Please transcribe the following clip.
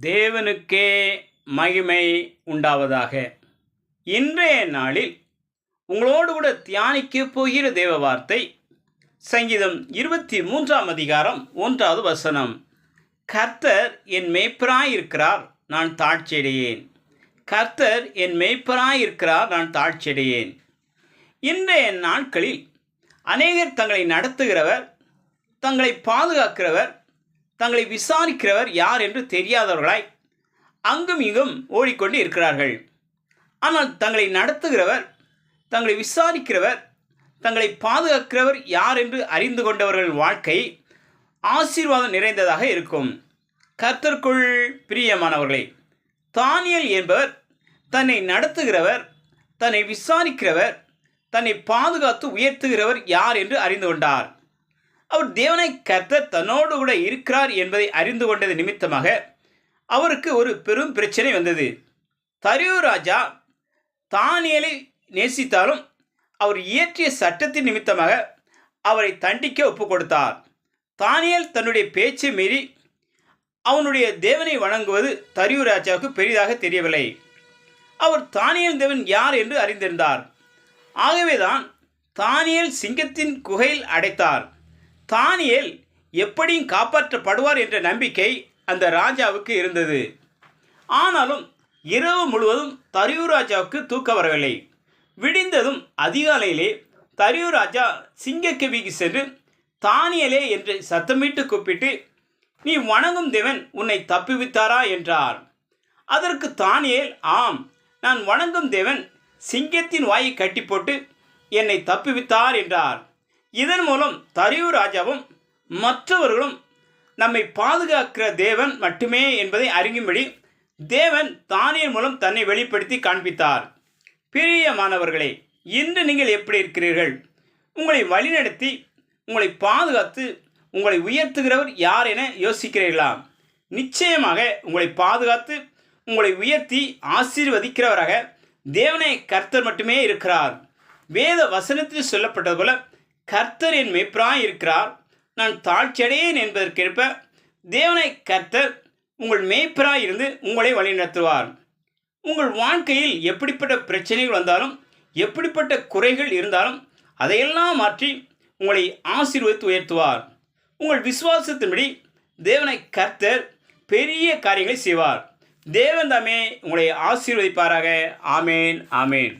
தேவனுக்கே மகிமை உண்டாவதாக. இன்றைய நாளில் உங்களோடு கூட தியானிக்க போகிற தேவ வார்த்தை சங்கீதம் இருபத்தி மூன்றாம் அதிகாரம் ஒன்றாவது வசனம். கர்த்தர் என் மேய்ப்பராயிருக்கிறார் நான் தாழ்ச்சியடையேன். கர்த்தர் என் மேய்ப்பராயிருக்கிறார் நான் தாழ்ச்சியடையேன். இன்றைய நாட்களில் அநேகர் தங்களை நடத்துகிறவர் தங்களை பாதுகாக்கிறவர் தங்களை விசாரிக்கிறவர் யார் என்று தெரியாதவர்களாய் அங்கும் இங்கும் ஓடிக்கொண்டு இருக்கிறார்கள். ஆனால் தங்களை நடத்துகிறவர் தங்களை விசாரிக்கிறவர் தங்களை பாதுகாக்கிறவர் யார் என்று அறிந்து கொண்டவர்கள் வாழ்க்கை ஆசீர்வாதம் நிறைந்ததாக இருக்கும். கர்த்தருக்குள் பிரியமானவர்களே தானியல் என்பவர் தன்னை நடத்துகிறவர் தன்னை விசாரிக்கிறவர் தன்னை பாதுகாத்து உயர்த்துகிறவர் யார் என்று அறிந்து கொண்டார். அவர் தேவனை கத்த தன்னோடு கூட இருக்கிறார் என்பதை அறிந்து கொண்டது நிமித்தமாக அவருக்கு ஒரு பெரும் பிரச்சனை வந்தது. தரியு ராஜா தானியலை நேசித்தாலும் அவர் இயற்றிய சட்டத்தின் நிமித்தமாக அவரை தண்டிக்க ஒப்பு கொடுத்தார் தானியல் தன்னுடைய பேச்சை மீறி அவனுடைய தேவனை வணங்குவது தரியு ராஜாவுக்கு பெரிதாக தெரியவில்லை. அவர் தானியல் தேவன் யார் என்று அறிந்திருந்தார். ஆகவேதான் தானியல் சிங்கத்தின் குகையில் அடைத்தார். தானியல் எப்படியும் காப்பாற்றப்படுவார் என்ற நம்பிக்கை அந்த ராஜாவுக்கு இருந்தது. ஆனாலும் இரவு முழுவதும் தரியூர் ராஜாவுக்கு தூக்கம் வரவில்லை. விடிந்ததும் அதிகாலையிலே தரியூர் ராஜா சிங்கக்கவிக்கு சென்று தானியலே என்று சத்தமிட்டு கூப்பிட்டு நீ வணங்கும் தேவன் உன்னை தப்புவித்தாரா? என்றார். அதற்கு தானியேல் ஆம் நான் வணங்கும் தேவன் சிங்கத்தின் வாயை கட்டி போட்டு என்னை தப்புவித்தார் என்றார். இதன் மூலம் தரியூர் ராஜாவும் மற்றவர்களும் நம்மை பாதுகாக்கிற தேவன் மட்டுமே என்பதை அறியும்படி தேவன் தானியல் மூலம் தன்னை வெளிப்படுத்தி காண்பித்தார். பிரியமானவர்களே இன்று நீங்கள் எப்படி இருக்கிறீர்கள்? உங்களை வழிநடத்தி உங்களை பாதுகாத்து உங்களை உயர்த்துகிறவர் யார் என யோசிக்கிறீர்களா? நிச்சயமாக உங்களை பாதுகாத்து உங்களை உயர்த்தி ஆசீர்வதிக்கிறவராக தேவனை கர்த்தர் மட்டுமே இருக்கிறார். வேத வசனத்தில் சொல்லப்பட்டது போல கர்த்தர் என் மெய்ப்பராய் இருக்கிறார் நான் தாழ்ச்சியடையேன் என்பதற்கேற்ப தேவனை கர்த்தர் உங்கள் மேய்ப்பராய் இருந்து உங்களை வழிநடத்துவார். உங்கள் வாழ்க்கையில் எப்படிப்பட்ட பிரச்சனைகள் வந்தாலும் எப்படிப்பட்ட குறைகள் இருந்தாலும் அதையெல்லாம் மாற்றி உங்களை ஆசீர்வதித்து உயர்த்துவார். உங்கள் விசுவாசத்தின்படி தேவனை கர்த்தர் பெரிய காரியங்களை செய்வார். தேவன் தாமே உங்களை ஆசீர்வதிப்பாராக. ஆமேன் ஆமேன்.